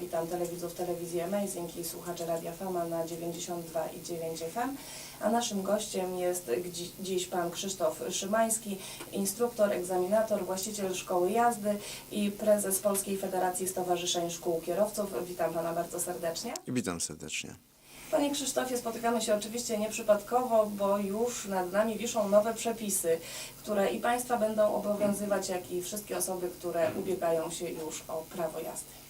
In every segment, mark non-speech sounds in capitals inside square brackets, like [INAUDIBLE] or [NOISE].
Witam telewidzów telewizji Amazing i słuchaczy Radia Fama na 92,9 FM. A naszym gościem jest dziś pan Krzysztof Szymański, instruktor, egzaminator, właściciel szkoły jazdy i prezes Polskiej Federacji Stowarzyszeń Szkół Kierowców. Witam pana bardzo serdecznie. Witam serdecznie. Panie Krzysztofie, spotykamy się oczywiście nieprzypadkowo, bo już nad nami wiszą nowe przepisy, które i Państwa będą obowiązywać, jak i wszystkie osoby, które ubiegają się już o prawo jazdy.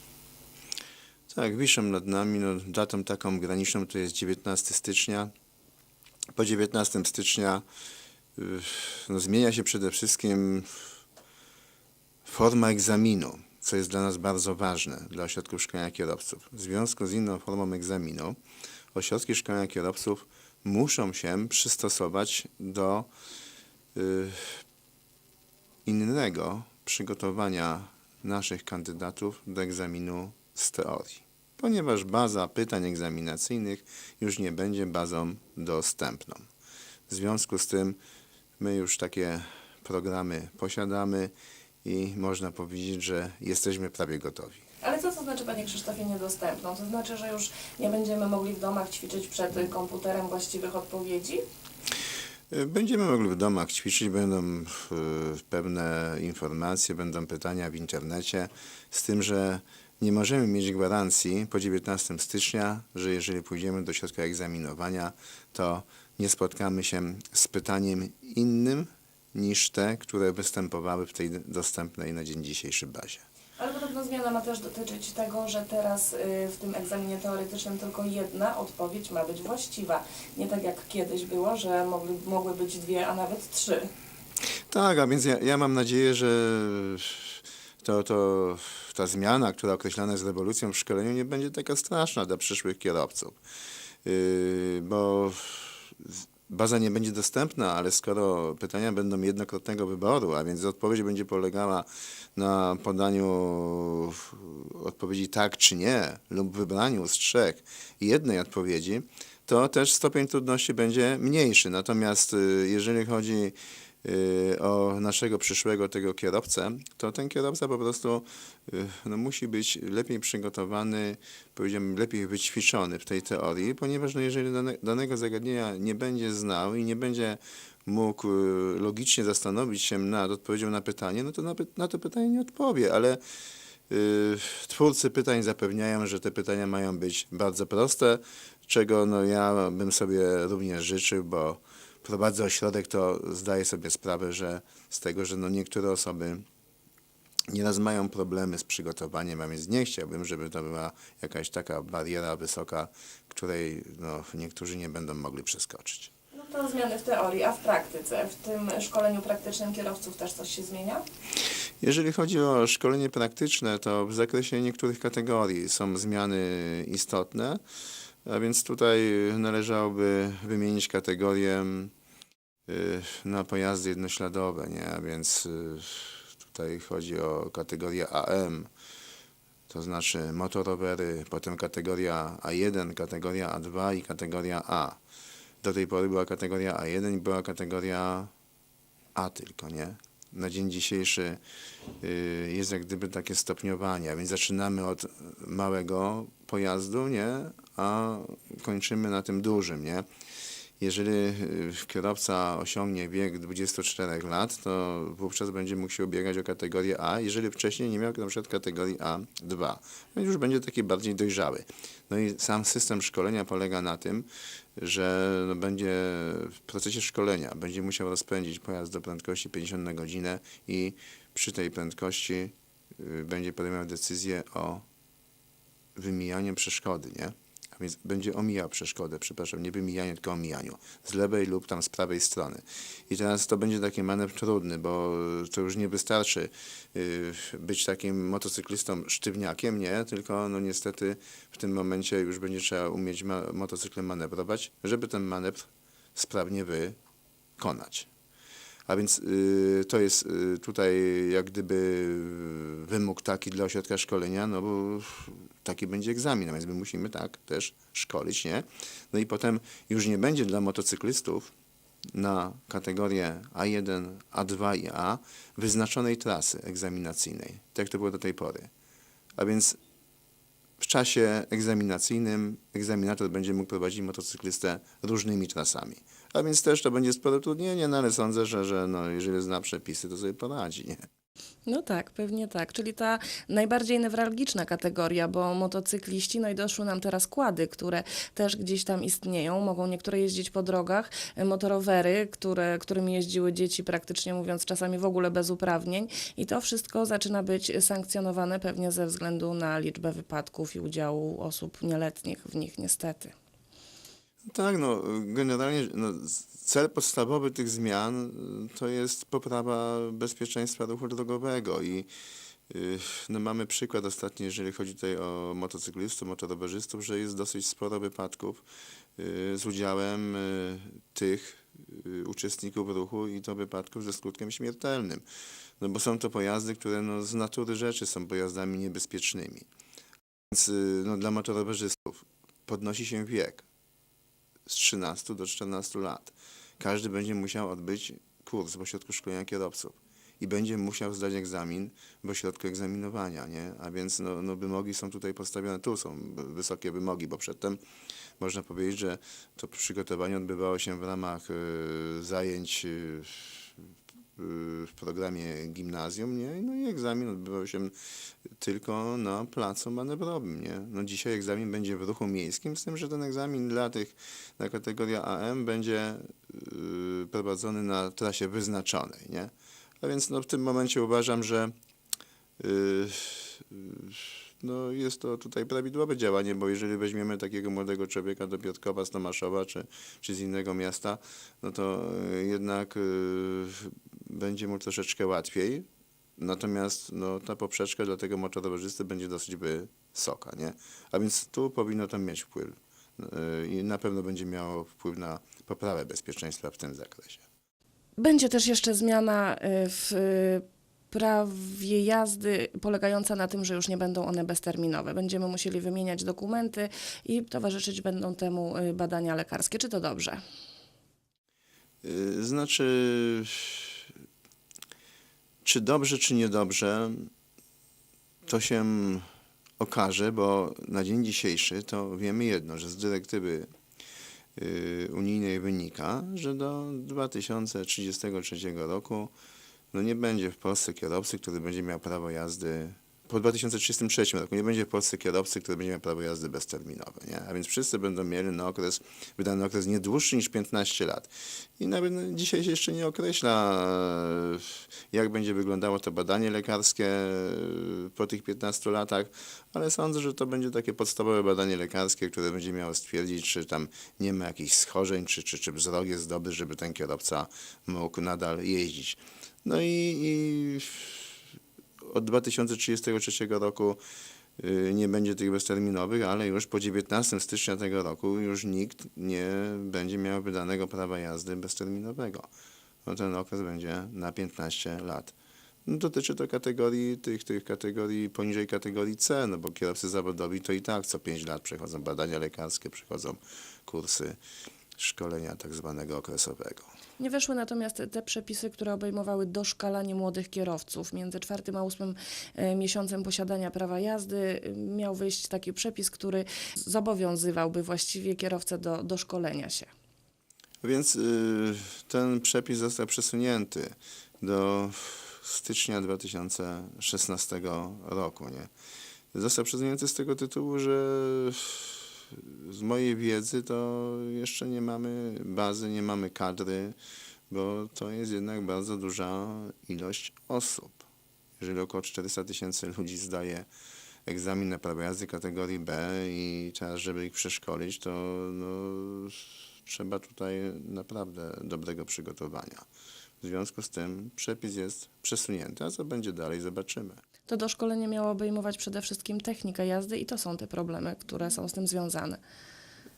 Tak, wiszą nad nami, no, datą taką graniczną to jest 19 stycznia. Po 19 stycznia y, no, zmienia się przede wszystkim forma egzaminu, co jest dla nas bardzo ważne, dla ośrodków szkolenia kierowców. W związku z inną formą egzaminu ośrodki szkolenia kierowców muszą się przystosować do y, innego przygotowania naszych kandydatów do egzaminu z teorii, ponieważ baza pytań egzaminacyjnych już nie będzie bazą dostępną. W związku z tym my już takie programy posiadamy i można powiedzieć, że jesteśmy prawie gotowi. Ale co to znaczy, Panie Krzysztofie, niedostępną? To znaczy, że już nie będziemy mogli w domach ćwiczyć przed komputerem właściwych odpowiedzi? Będziemy mogli w domach ćwiczyć, będą e, pewne informacje, będą pytania w internecie, z tym, że nie możemy mieć gwarancji po 19 stycznia, że jeżeli pójdziemy do środka egzaminowania, to nie spotkamy się z pytaniem innym niż te, które występowały w tej dostępnej na dzień dzisiejszy bazie. Ale podobno zmiana ma też dotyczyć tego, że teraz y, w tym egzaminie teoretycznym tylko jedna odpowiedź ma być właściwa. Nie tak jak kiedyś było, że mogły, mogły być dwie, a nawet trzy. Tak, a więc ja, ja mam nadzieję, że to, to, ta zmiana, która określana jest rewolucją w szkoleniu, nie będzie taka straszna dla przyszłych kierowców. Yy, bo baza nie będzie dostępna, ale skoro pytania będą jednokrotnego wyboru, a więc odpowiedź będzie polegała na podaniu odpowiedzi tak czy nie lub wybraniu z trzech jednej odpowiedzi, to też stopień trudności będzie mniejszy. Natomiast y, jeżeli chodzi o naszego przyszłego tego kierowcę, to ten kierowca po prostu y, no, musi być lepiej przygotowany, powiedziałbym, lepiej wyćwiczony w tej teorii, ponieważ no, jeżeli dane, danego zagadnienia nie będzie znał i nie będzie mógł y, logicznie zastanowić się nad odpowiedzią na pytanie, no to na, na to pytanie nie odpowie, ale y, twórcy pytań zapewniają, że te pytania mają być bardzo proste, czego no, ja bym sobie również życzył, bo prowadzę ośrodek, to zdaję sobie sprawę, że z tego, że no niektóre osoby nieraz mają problemy z przygotowaniem, a więc nie chciałbym, żeby to była jakaś taka bariera wysoka, której no, niektórzy nie będą mogli przeskoczyć. No to zmiany w teorii, a w praktyce? W tym szkoleniu praktycznym kierowców też coś się zmienia? Jeżeli chodzi o szkolenie praktyczne, to w zakresie niektórych kategorii są zmiany istotne, a więc tutaj należałoby wymienić kategorię na pojazdy jednośladowe, nie? a więc y, tutaj chodzi o kategorię AM, to znaczy motorowery, potem kategoria A1, kategoria A2 i kategoria A. Do tej pory była kategoria A1 i była kategoria A tylko, nie? Na dzień dzisiejszy y, jest jak gdyby takie stopniowanie, więc zaczynamy od małego pojazdu, nie? A kończymy na tym dużym, nie? Jeżeli y, kierowca osiągnie wiek 24 lat, to wówczas będzie mógł się ubiegać o kategorię A, jeżeli wcześniej nie miał na przykład kategorii A2. No i już będzie taki bardziej dojrzały. No i sam system szkolenia polega na tym, że no będzie w procesie szkolenia będzie musiał rozpędzić pojazd do prędkości 50 na godzinę i przy tej prędkości y, będzie podejmował decyzję o wymijaniu przeszkody, nie? A więc będzie omijał przeszkodę, przepraszam, nie wymijaniu, tylko omijaniu. Z lewej lub tam z prawej strony. I teraz to będzie taki manewr trudny, bo to już nie wystarczy y, być takim motocyklistą sztywniakiem, nie? Tylko no niestety w tym momencie już będzie trzeba umieć motocyklem manewrować, żeby ten manewr sprawnie wykonać. A więc y, to jest y, tutaj jak gdyby wymóg taki dla ośrodka szkolenia, no bo taki będzie egzamin, a więc my musimy tak też szkolić, nie? No i potem już nie będzie dla motocyklistów na kategorię A1, A2 i A wyznaczonej trasy egzaminacyjnej, tak to było do tej pory. A więc w czasie egzaminacyjnym egzaminator będzie mógł prowadzić motocyklistę różnymi trasami. A więc też to będzie spore utrudnienie, no ale sądzę, że, że no, jeżeli zna przepisy, to sobie poradzi. Nie? No tak, pewnie tak. Czyli ta najbardziej newralgiczna kategoria, bo motocykliści, no i doszły nam teraz kłady, które też gdzieś tam istnieją. Mogą niektóre jeździć po drogach, e, motorowery, które, którymi jeździły dzieci praktycznie mówiąc czasami w ogóle bez uprawnień. I to wszystko zaczyna być sankcjonowane pewnie ze względu na liczbę wypadków i udziału osób nieletnich w nich niestety. Tak, no generalnie no, cel podstawowy tych zmian y, to jest poprawa bezpieczeństwa ruchu drogowego i y, no, mamy przykład ostatni, jeżeli chodzi tutaj o motocyklistów, motorowerzystów, że jest dosyć sporo wypadków y, z udziałem tych uczestników ruchu i to wypadków ze skutkiem śmiertelnym. No bo są to pojazdy, które no, z natury rzeczy są pojazdami niebezpiecznymi. Więc no, dla motorowerzystów podnosi się wiek z 13 do 14 lat. Każdy będzie musiał odbyć kurs w ośrodku szkolenia kierowców i będzie musiał zdać egzamin w ośrodku egzaminowania, nie? A więc no, no wymogi są tutaj postawione, tu są wysokie wymogi, bo przedtem można powiedzieć, że to przygotowanie odbywało się w ramach y, zajęć y, w- w programie gimnazjum, nie? No i egzamin odbywał się tylko na placu manewrowym, nie? No dzisiaj egzamin będzie w ruchu miejskim, z tym, że ten egzamin dla tych na kategoria AM będzie yy, prowadzony na trasie wyznaczonej, nie? A więc no, w tym momencie uważam, że yy, no, jest to tutaj prawidłowe działanie, bo jeżeli weźmiemy takiego młodego człowieka do Piotrkowa z Tomaszowa czy, czy z innego miasta, no to jednak będzie mu troszeczkę łatwiej, Natomiast no, ta poprzeczka dla tego motorowerzysty będzie dosyć wysoka, nie? A więc tu powinno to mieć wpływ. Yy, I na pewno będzie miało wpływ na poprawę bezpieczeństwa w tym zakresie. Będzie też jeszcze zmiana y, w y, prawie jazdy polegająca na tym, że już nie będą one bezterminowe. Będziemy musieli wymieniać dokumenty i towarzyszyć będą temu y, badania lekarskie. Czy to dobrze? Znaczy, czy dobrze, czy niedobrze, to się okaże, bo na dzień dzisiejszy to wiemy jedno, że z dyrektywy yy, unijnej wynika, że do 2033 roku no nie będzie w Polsce kierowcy, który będzie miał prawo jazdy po 2033 roku nie będzie w Polsce kierowcy, który będzie miał prawo jazdy bezterminowe, nie? A więc wszyscy będą mieli na okres, wydany okres nie dłuższy niż 15 lat. I nawet no, dzisiaj się jeszcze nie określa, e, jak będzie wyglądało to badanie lekarskie e, po tych 15 latach, ale sądzę, że to będzie takie podstawowe badanie lekarskie, które będzie miało stwierdzić, czy tam nie ma jakichś schorzeń, czy, czy, czy wzrok jest dobry, żeby ten kierowca mógł nadal jeździć. No i, i od 2033 roku y, nie będzie tych bezterminowych, ale już po 19 stycznia tego roku już nikt nie będzie miał wydanego prawa jazdy bezterminowego. No ten okres będzie na 15 lat. No, dotyczy to kategorii, tych, tych kategorii poniżej kategorii C, no bo kierowcy zawodowi to i tak co 5 lat przechodzą badania lekarskie, przechodzą kursy szkolenia tak zwanego okresowego. Nie weszły natomiast te przepisy, które obejmowały doszkalanie młodych kierowców. Między czwartym a ósmym e, miesiącem posiadania prawa jazdy e, miał wyjść taki przepis, który zobowiązywałby właściwie kierowcę do, do szkolenia się. Więc y, ten przepis został przesunięty do stycznia 2016 roku. Nie? Został przesunięty z tego tytułu, że z mojej wiedzy to jeszcze nie mamy bazy, nie mamy kadry, bo to jest jednak bardzo duża ilość osób. Jeżeli około 400 tysięcy ludzi zdaje egzamin na prawo jazdy kategorii B i teraz, żeby ich przeszkolić, to no, trzeba tutaj naprawdę dobrego przygotowania. W związku z tym przepis jest przesunięty, a co będzie dalej, zobaczymy. To doszkolenie miało obejmować przede wszystkim technikę jazdy i to są te problemy, które są z tym związane.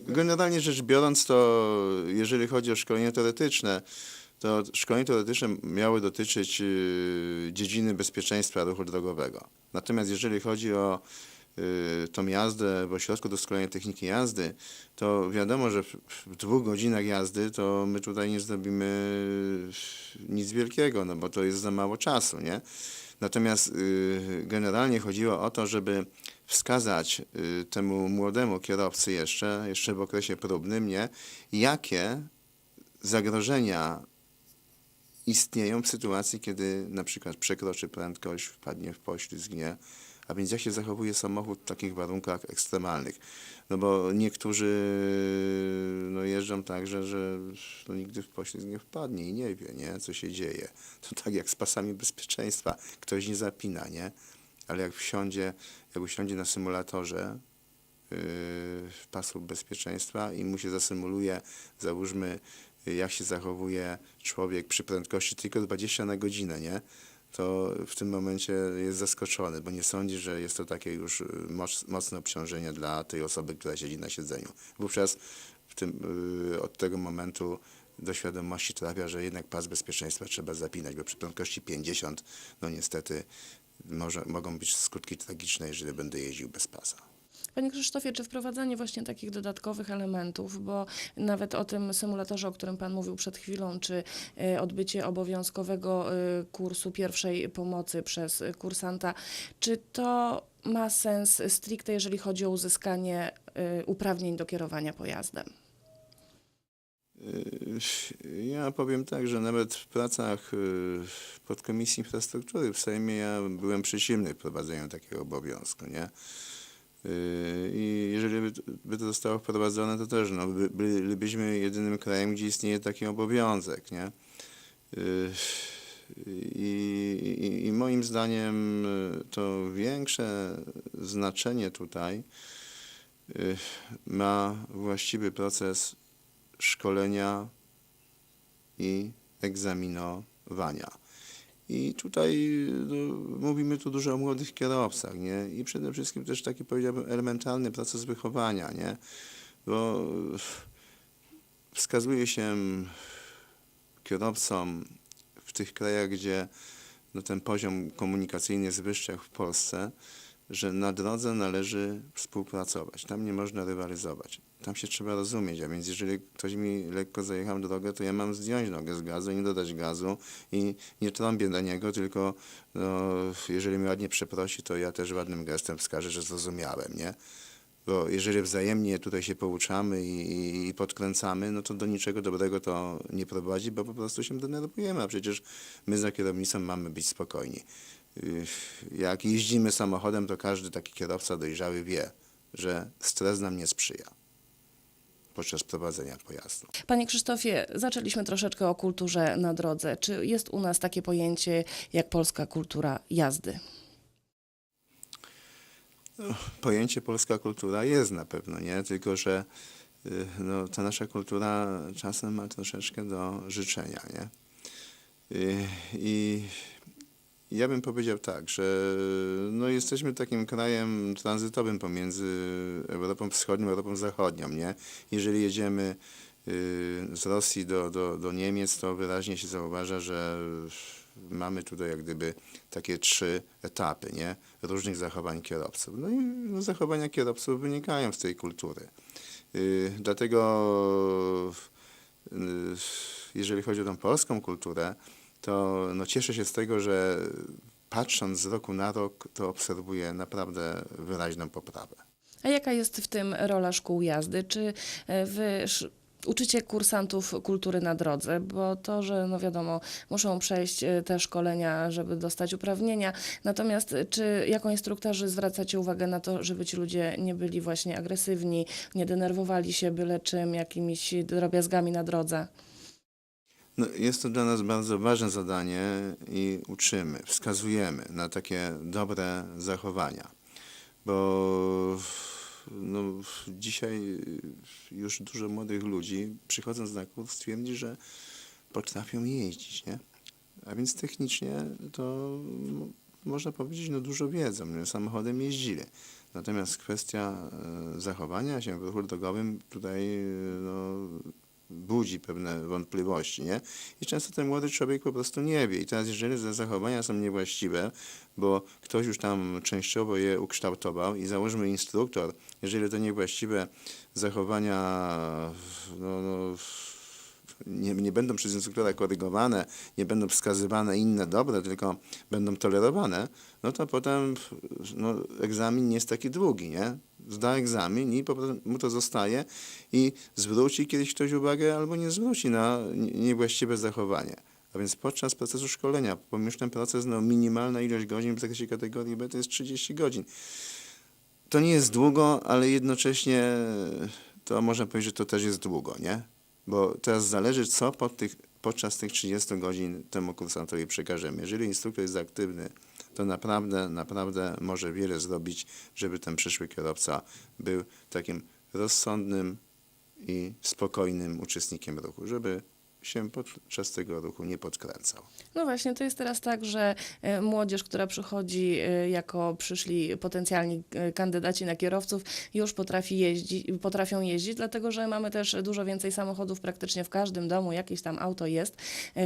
Generalnie rzecz biorąc, to jeżeli chodzi o szkolenie teoretyczne, to szkolenie teoretyczne miały dotyczyć y, dziedziny bezpieczeństwa ruchu drogowego. Natomiast jeżeli chodzi o tą jazdę w ośrodku doskonalenia techniki jazdy, to wiadomo, że w, w dwóch godzinach jazdy to my tutaj nie zrobimy nic wielkiego, no bo to jest za mało czasu, nie? Natomiast y, generalnie chodziło o to, żeby wskazać y, temu młodemu kierowcy jeszcze, jeszcze w okresie próbnym, nie? Jakie zagrożenia istnieją w sytuacji, kiedy na przykład przekroczy prędkość, wpadnie w poślizg, nie? A więc jak się zachowuje samochód w takich warunkach ekstremalnych? No bo niektórzy no jeżdżą tak, że, że no nigdy w poślizg nie wpadnie i nie wie, nie? Co się dzieje. To tak jak z pasami bezpieczeństwa. Ktoś nie zapina, nie? Ale jak wsiądzie, jak usiądzie na symulatorze, yy, pasów bezpieczeństwa i mu się zasymuluje, załóżmy, jak się zachowuje człowiek przy prędkości tylko 20 na godzinę, nie? To w tym momencie jest zaskoczony, bo nie sądzi, że jest to takie już y, moc, mocne obciążenie dla tej osoby, która siedzi na siedzeniu. Wówczas w tym, y, od tego momentu do świadomości trafia, że jednak pas bezpieczeństwa trzeba zapinać, bo przy prędkości 50, no niestety może, mogą być skutki tragiczne, jeżeli będę jeździł bez pasa. Panie Krzysztofie, czy wprowadzanie właśnie takich dodatkowych elementów, bo nawet o tym symulatorze, o którym Pan mówił przed chwilą, czy y, odbycie obowiązkowego y, kursu pierwszej pomocy przez kursanta, czy to ma sens stricte, jeżeli chodzi o uzyskanie y, uprawnień do kierowania pojazdem? Ja powiem tak, że nawet w pracach podkomisji infrastruktury w Sejmie ja byłem przeciwny wprowadzeniu takiego obowiązku, nie? Yy, I jeżeli by, to zostało wprowadzone, to też no, by, bylibyśmy jedynym krajem, gdzie istnieje taki obowiązek, nie? Yy, I, i, I moim zdaniem yy, to większe znaczenie tutaj ma właściwy proces szkolenia i egzaminowania. I tutaj no, mówimy tu dużo o młodych kierowcach, nie? I przede wszystkim też taki powiedziałbym elementarny proces wychowania, nie? Bo wskazuje się kierowcom w tych krajach, gdzie no, ten poziom komunikacyjny jest wyższy jak w Polsce, że na drodze należy współpracować. Tam nie można rywalizować. Tam się trzeba rozumieć, a więc jeżeli ktoś mi lekko zajechał drogę, to ja mam zdjąć nogę z gazu, nie dodać gazu i nie trąbię na niego, tylko no, jeżeli mnie ładnie przeprosi, to ja też ładnym gestem wskażę, że zrozumiałem, nie? Bo jeżeli wzajemnie tutaj się pouczamy i, i- i podkręcamy, no to do niczego dobrego to nie prowadzi, bo po prostu się denerwujemy, a przecież my za kierownicą mamy być spokojni. Yy, Jak jeździmy samochodem, to każdy taki kierowca dojrzały wie, że stres nam nie sprzyja podczas prowadzenia pojazdu. Panie Krzysztofie, zaczęliśmy troszeczkę o kulturze na drodze. Czy jest u nas takie pojęcie jak polska kultura jazdy? Pojęcie polska kultura jest na pewno, nie? Tylko, że y, no, ta nasza kultura czasem ma troszeczkę do życzenia, nie? Y, I ja bym powiedział tak, że no, jesteśmy takim krajem tranzytowym pomiędzy Europą Wschodnią a Europą Zachodnią, nie? Jeżeli jedziemy y, z Rosji do, do, do Niemiec, to wyraźnie się zauważa, że mamy tutaj jak gdyby takie trzy etapy, nie? Różnych zachowań kierowców. No i no, zachowania kierowców wynikają z tej kultury. Y, dlatego y, jeżeli chodzi o tą polską kulturę, to no, cieszę się z tego, że patrząc z roku na rok, to obserwuję naprawdę wyraźną poprawę. A jaka jest w tym rola szkół jazdy? Czy e, wy uczycie kursantów kultury na drodze? Bo to, że no wiadomo, muszą przejść e, te szkolenia, żeby dostać uprawnienia. Natomiast e, czy jako instruktorzy zwracacie uwagę na to, żeby ci ludzie nie byli właśnie agresywni, nie denerwowali się byle czym, jakimiś drobiazgami na drodze? No, jest to dla nas bardzo ważne zadanie i uczymy, wskazujemy na takie dobre zachowania, bo no, dzisiaj już dużo młodych ludzi przychodząc na kurs twierdzi, że potrafią jeździć, nie? A więc technicznie to można powiedzieć, no dużo wiedzą, nie? samochodem jeździli. Natomiast kwestia e, zachowania się w ruchu drogowym tutaj e, no, budzi pewne wątpliwości, nie? I często ten młody człowiek po prostu nie wie. I teraz, jeżeli te zachowania są niewłaściwe, bo ktoś już tam częściowo je ukształtował i załóżmy instruktor, jeżeli to niewłaściwe zachowania no, no, nie, nie będą przez instruktora korygowane, nie będą wskazywane inne dobre, tylko będą tolerowane, no to potem no, egzamin nie jest taki długi, nie? Zda egzamin i po prostu mu to zostaje i zwróci kiedyś ktoś uwagę albo nie zwróci na nie- niewłaściwe zachowanie. A więc podczas procesu szkolenia, pomimo ten proces, no, minimalna ilość godzin w zakresie kategorii B to jest 30 godzin. To nie jest długo, ale jednocześnie to można powiedzieć, że to też jest długo, nie? Bo teraz zależy, co pod tych, podczas tych 30 godzin temu kursantowi przekażemy. Jeżeli instruktor jest aktywny, to naprawdę, naprawdę może wiele zrobić, żeby ten przyszły kierowca był takim rozsądnym i spokojnym uczestnikiem ruchu, żeby się podczas tego ruchu nie podkręcał. No właśnie, to jest teraz tak, że e, młodzież, która przychodzi e, jako przyszli potencjalni e, kandydaci na kierowców, już potrafi jeździć, potrafią jeździć, dlatego że mamy też dużo więcej samochodów praktycznie w każdym domu, jakieś tam auto jest,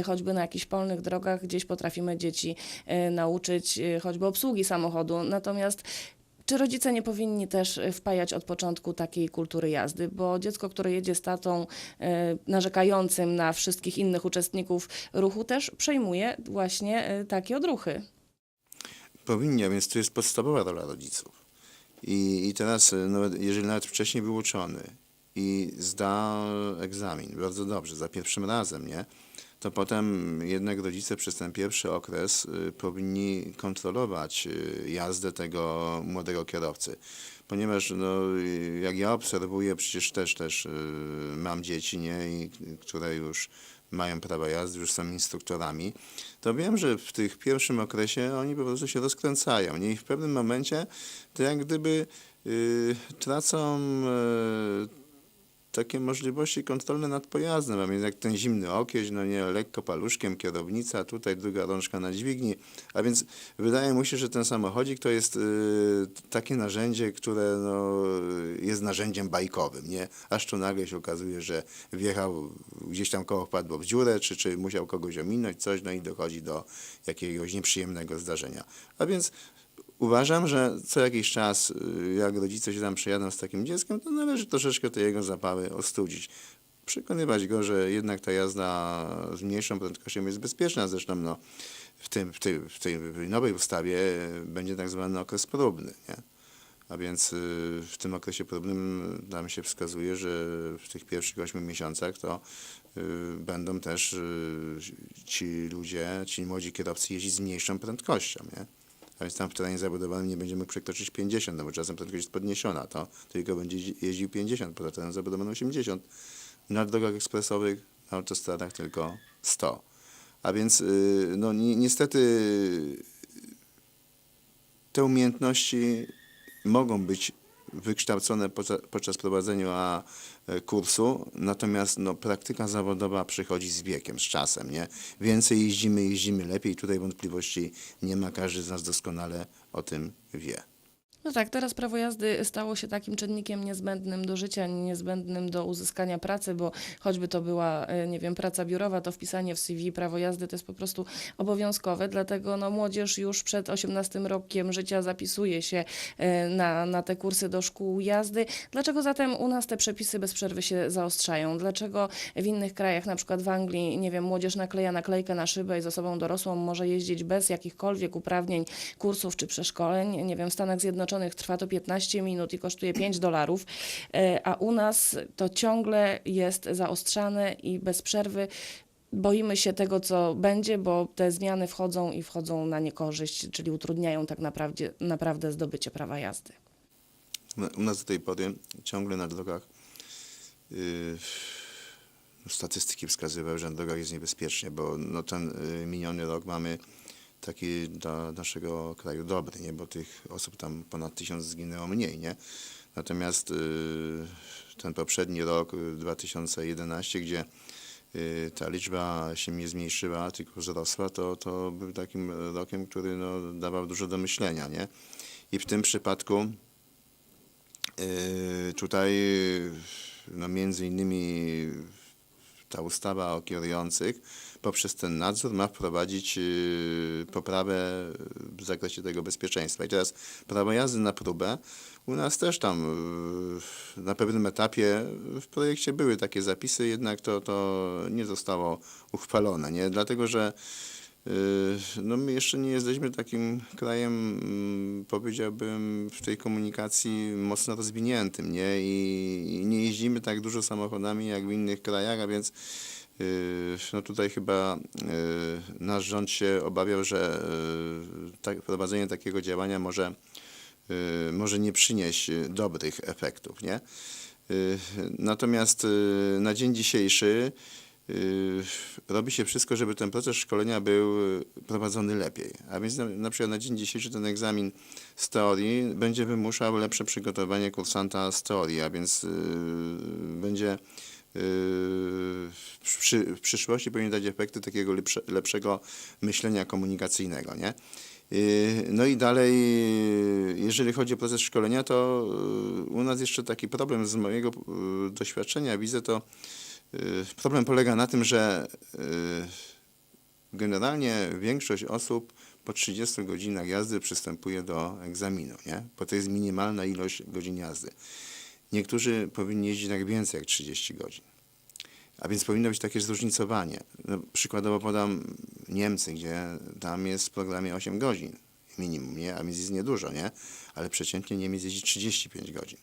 choćby na jakichś polnych drogach, gdzieś potrafimy dzieci nauczyć choćby obsługi samochodu. Natomiast czy rodzice nie powinni też e, wpajać od początku takiej kultury jazdy? Bo dziecko, które jedzie z tatą e, narzekającym na wszystkich innych uczestników ruchu, też przejmuje właśnie e, takie odruchy. Powinni, a więc to jest podstawowa rola rodziców. I, i teraz, no, jeżeli nawet wcześniej był uczony i zda egzamin bardzo dobrze, za pierwszym razem, nie? To potem jednak rodzice przez ten pierwszy okres y, powinni kontrolować y, jazdę tego młodego kierowcy. Ponieważ no, y, jak ja obserwuję, przecież też też mam dzieci, nie, i, które już mają prawo jazdy, już są instruktorami, to wiem, że w tych pierwszym okresie oni po prostu się rozkręcają. Nie? I w pewnym momencie to jak gdyby tracą takie możliwości kontrolne nad pojazdem, a więc jak ten zimny okieś, no nie, lekko paluszkiem kierownica, tutaj druga rączka na dźwigni, a więc wydaje mu się, że ten samochodzik to jest y, takie narzędzie, które no, jest narzędziem bajkowym, nie? Aż tu nagle się okazuje, że wjechał, gdzieś tam koło wpadło w dziurę, czy, czy musiał kogoś ominąć, coś, no i dochodzi do jakiegoś nieprzyjemnego zdarzenia. A więc Uważam, że co jakiś czas, y, jak rodzice się tam przejadą z takim dzieckiem, to należy troszeczkę te jego zapały ostudzić. Przekonywać go, że jednak ta jazda z mniejszą prędkością jest bezpieczna. Zresztą no, w, tym, w, tej, w tej nowej ustawie będzie tak zwany okres próbny. Nie? A więc y, w tym okresie próbnym tam się wskazuje, że w tych pierwszych 8 miesiącach to y, będą też ci ludzie, ci młodzi kierowcy jeździć z mniejszą prędkością. Nie? Więc tam w terenie zabudowanym nie będzie mógł przekroczyć 50, no bo czasem prędkość jest podniesiona, to tylko będzie jeździł 50, poza terenem zabudowanym 80. Na drogach ekspresowych, na autostradach tylko 100. A więc y, no ni niestety te umiejętności mogą być wykształcone podczas, prowadzenia e, kursu, natomiast no, praktyka zawodowa przychodzi z wiekiem, z czasem, nie? Więcej jeździmy, jeździmy lepiej, tutaj wątpliwości nie ma, każdy z nas doskonale o tym wie. No tak, teraz prawo jazdy stało się takim czynnikiem niezbędnym do życia, niezbędnym do uzyskania pracy, bo choćby to była, e, nie wiem, praca biurowa, to wpisanie w CV prawo jazdy to jest po prostu obowiązkowe, dlatego no, młodzież już przed 18 rokiem życia zapisuje się e, na, na te kursy do szkół jazdy. Dlaczego zatem u nas te przepisy bez przerwy się zaostrzają? Dlaczego w innych krajach, na przykład w Anglii, nie wiem, młodzież nakleja naklejkę na szybę i z osobą dorosłą może jeździć bez jakichkolwiek uprawnień, kursów czy przeszkoleń? Nie wiem, w Stanach Zjednoczonych trwa to 15 minut i kosztuje 5 dolarów, e, a u nas to ciągle jest zaostrzane i bez przerwy boimy się tego, co będzie, bo te zmiany wchodzą i wchodzą na niekorzyść, czyli utrudniają tak naprawdę, naprawdę zdobycie prawa jazdy. No, U nas do tej pory ciągle na drogach yy, statystyki wskazywały, że na drogach jest niebezpiecznie, bo no, ten y, miniony rok mamy taki dla naszego kraju dobry, nie? bo tych osób tam ponad tysiąc zginęło mniej. Nie? Natomiast y, ten poprzedni rok, y, 2011, gdzie y, ta liczba się nie zmniejszyła, tylko wzrosła, to, to był takim rokiem, który no, dawał dużo do myślenia. Nie? I w tym przypadku y, tutaj no, między innymi ta ustawa o kierujących poprzez ten nadzór ma wprowadzić y, poprawę w zakresie tego bezpieczeństwa. I teraz prawo jazdy na próbę u nas też tam y, na pewnym etapie w projekcie były takie zapisy, jednak to, to nie zostało uchwalone, nie? Dlatego, że y, no my jeszcze nie jesteśmy takim krajem, mm, powiedziałbym, w tej komunikacji mocno rozwiniętym, nie? I, nie jeździmy tak dużo samochodami jak w innych krajach, a więc no tutaj chyba y, nasz rząd się obawiał, że y, tak, prowadzenie takiego działania może może nie przynieść dobrych efektów, nie? Natomiast na dzień dzisiejszy robi się wszystko, żeby ten proces szkolenia był prowadzony lepiej. A więc na, na przykład na dzień dzisiejszy ten egzamin z teorii będzie wymuszał lepsze przygotowanie kursanta z teorii, a więc będzie przy, w przyszłości powinien dać efekty takiego lepsze, lepszego myślenia komunikacyjnego, nie? Yy, No i dalej, jeżeli chodzi o proces szkolenia, to yy, u nas jeszcze taki problem z mojego yy, doświadczenia widzę, to problem polega na tym, że generalnie większość osób po 30 godzinach jazdy przystępuje do egzaminu, nie? bo to jest minimalna ilość godzin jazdy. Niektórzy powinni jeździć tak więcej jak 30 godzin. A więc powinno być takie zróżnicowanie. No, przykładowo podam Niemcy, gdzie tam jest w programie 8 godzin minimum, nie? a więc jest niedużo, nie? ale przeciętnie Niemiec jeździ 35 godzin.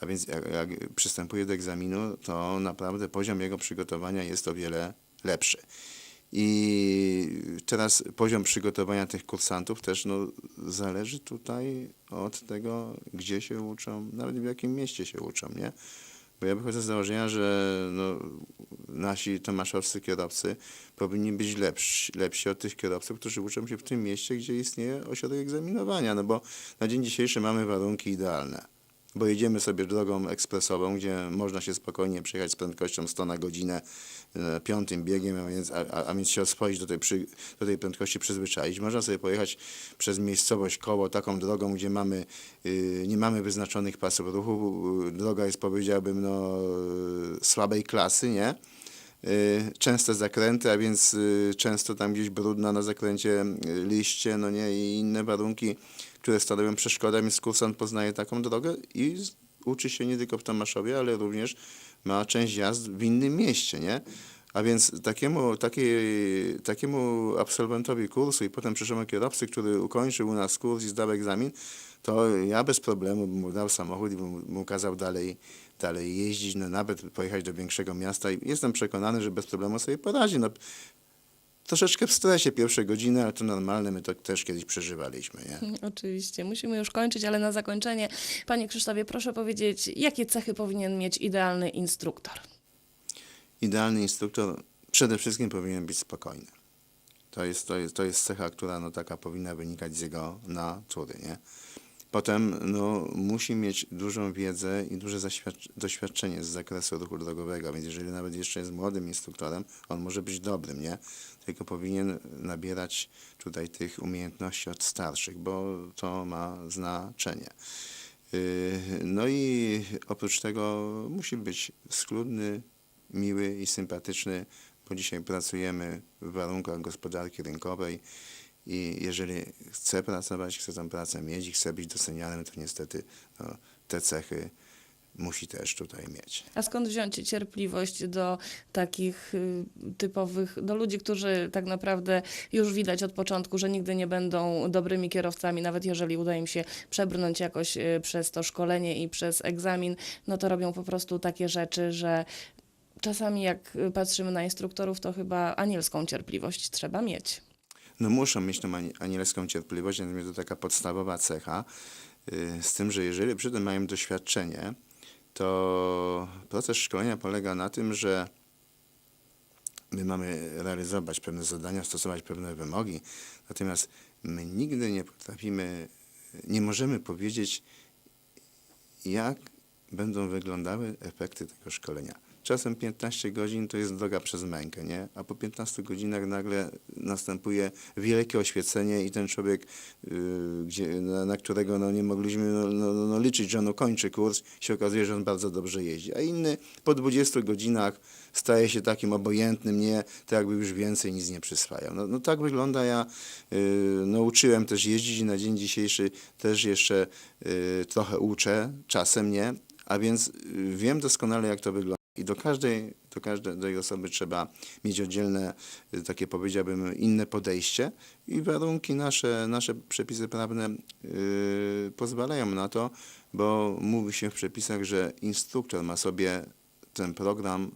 A więc jak, jak przystępuje do egzaminu, to naprawdę poziom jego przygotowania jest o wiele lepszy. I teraz poziom przygotowania tych kursantów też no, zależy tutaj od tego, gdzie się uczą, nawet w jakim mieście się uczą, nie? Bo ja wychodzę z założenia, że no, nasi tomaszowscy kierowcy powinni być lepsi, lepsi od tych kierowców, którzy uczą się w tym mieście, gdzie istnieje ośrodek egzaminowania, no bo na dzień dzisiejszy mamy warunki idealne. Bo jedziemy sobie drogą ekspresową, gdzie można się spokojnie przejechać z prędkością 100 na godzinę piątym biegiem, a więc, a, a, więc się oswoić do tej, przy, do tej prędkości, przyzwyczaić. Można sobie pojechać przez miejscowość koło taką drogą, gdzie mamy, y, nie mamy wyznaczonych pasów ruchu. y, Droga jest powiedziałbym no, y, słabej klasy, nie? Częste zakręty, a więc często tam gdzieś brudna na zakręcie liście, no nie, i inne warunki, które stanowią przeszkodę, więc kursant poznaje taką drogę i uczy się nie tylko w Tomaszowie, ale również ma część jazd w innym mieście, nie? A więc takiemu, takiej, takiemu absolwentowi kursu i potem przyszłemu kierowcy, który ukończył u nas kurs i zdał egzamin, to ja bez problemu bym mu dał samochód i bym mu kazał dalej, dalej jeździć, no nawet pojechać do większego miasta i jestem przekonany, że bez problemu sobie poradzi. No, troszeczkę w stresie pierwsze godziny, ale to normalne, my to też kiedyś przeżywaliśmy, nie? [LAUGHS] Oczywiście, musimy już kończyć, ale na zakończenie, Panie Krzysztofie, proszę powiedzieć, jakie cechy powinien mieć idealny instruktor? Idealny instruktor przede wszystkim powinien być spokojny. To jest, to jest, to jest cecha, która no, taka powinna wynikać z jego natury, nie? Potem no, musi mieć dużą wiedzę i duże doświadczenie z zakresu ruchu drogowego, więc jeżeli nawet jeszcze jest młodym instruktorem, on może być dobrym, nie? Tylko powinien nabierać tutaj tych umiejętności od starszych, bo to ma znaczenie. Yy, No i oprócz tego musi być schludny, miły i sympatyczny, bo dzisiaj pracujemy w warunkach gospodarki rynkowej i jeżeli chce pracować, chce tę pracę mieć i chce być docenianym, to niestety no, te cechy musi też tutaj mieć. A skąd wziąć cierpliwość do takich y, typowych, do ludzi, którzy tak naprawdę już widać od początku, że nigdy nie będą dobrymi kierowcami, nawet jeżeli uda im się przebrnąć jakoś y, przez to szkolenie i przez egzamin, no to robią po prostu takie rzeczy, że czasami jak y, patrzymy na instruktorów, to chyba anielską cierpliwość trzeba mieć. No muszą mieć tą ani- anielską cierpliwość, natomiast to taka podstawowa cecha, y, z tym, że jeżeli przy tym mają doświadczenie, to proces szkolenia polega na tym, że my mamy realizować pewne zadania, stosować pewne wymogi, natomiast my nigdy nie potrafimy, nie możemy powiedzieć, jak będą wyglądały efekty tego szkolenia. Czasem 15 godzin to jest droga przez mękę, nie? A po 15 godzinach nagle następuje wielkie oświecenie i ten człowiek, yy, gdzie, na, na którego no, nie mogliśmy no, no, no, liczyć, że on ukończy kurs, się okazuje, że on bardzo dobrze jeździ. A inny po 20 godzinach staje się takim obojętnym, nie, tak jakby już więcej nic nie przyswajał. No, no tak wygląda, ja yy, nauczyłem też jeździć i na dzień dzisiejszy też jeszcze yy, trochę uczę, czasem nie, a więc yy, wiem doskonale jak to wygląda. I do każdej, do każdej osoby trzeba mieć oddzielne, y, takie powiedziałbym, inne podejście i warunki nasze, nasze przepisy prawne yy, pozwalają na to, bo mówi się w przepisach, że instruktor ma sobie ten program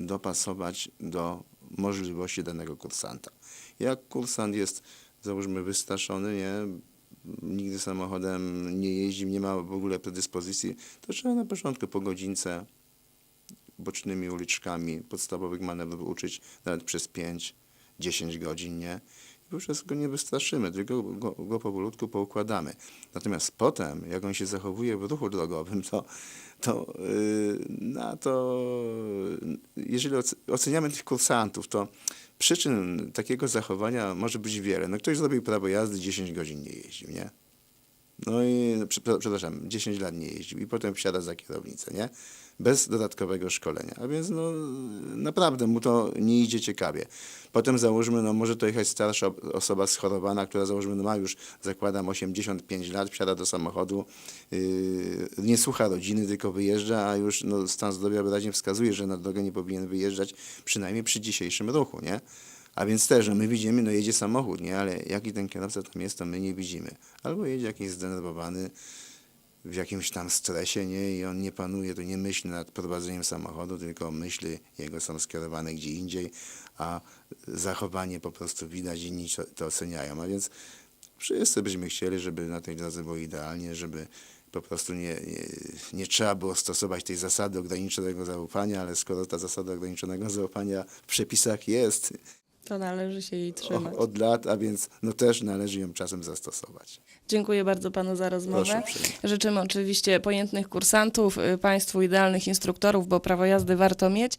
dopasować do możliwości danego kursanta. Jak kursant jest, załóżmy, wystraszony, nie, nigdy samochodem nie jeździ, nie ma w ogóle predyspozycji, to trzeba na początku po godzince bocznymi uliczkami podstawowych manewrów uczyć nawet przez 5-10 godzin, nie? I wówczas go nie wystraszymy, tylko go, go powolutku poukładamy. Natomiast potem, jak on się zachowuje w ruchu drogowym, to, to yy, na to, jeżeli oce- oceniamy tych kursantów, to przyczyn takiego zachowania może być wiele. No ktoś zrobił prawo jazdy, 10 godzin nie jeździł, nie? No i, prze- przepraszam, 10 lat nie jeździł i potem wsiada za kierownicę, nie? Bez dodatkowego szkolenia. A więc no, naprawdę mu to nie idzie ciekawie. Potem załóżmy, no może to jechać starsza osoba schorowana, która załóżmy no, ma już, zakładam, 85 lat, wsiada do samochodu, yy, nie słucha rodziny, tylko wyjeżdża, a już no, stan zdrowia wyraźnie wskazuje, że na drogę nie powinien wyjeżdżać, przynajmniej przy dzisiejszym ruchu, nie? A więc też, no my widzimy, no jedzie samochód, nie? Ale jaki ten kierowca tam jest, to my nie widzimy. Albo jedzie jakiś zdenerwowany, w jakimś tam stresie, nie? I on nie panuje, to nie myśli nad prowadzeniem samochodu, tylko myśli jego są skierowane gdzie indziej, a zachowanie po prostu widać, inni to- oceniają. A więc wszyscy byśmy chcieli, żeby na tej drodze było idealnie, żeby po prostu nie, nie, nie trzeba było stosować tej zasady ograniczonego zaufania, ale skoro ta zasada ograniczonego zaufania w przepisach jest To należy się jej trzymać. od lat, a więc no też należy ją czasem zastosować. Dziękuję bardzo panu za rozmowę. Życzymy oczywiście pojętnych kursantów, y, państwu idealnych instruktorów, bo prawo jazdy warto mieć.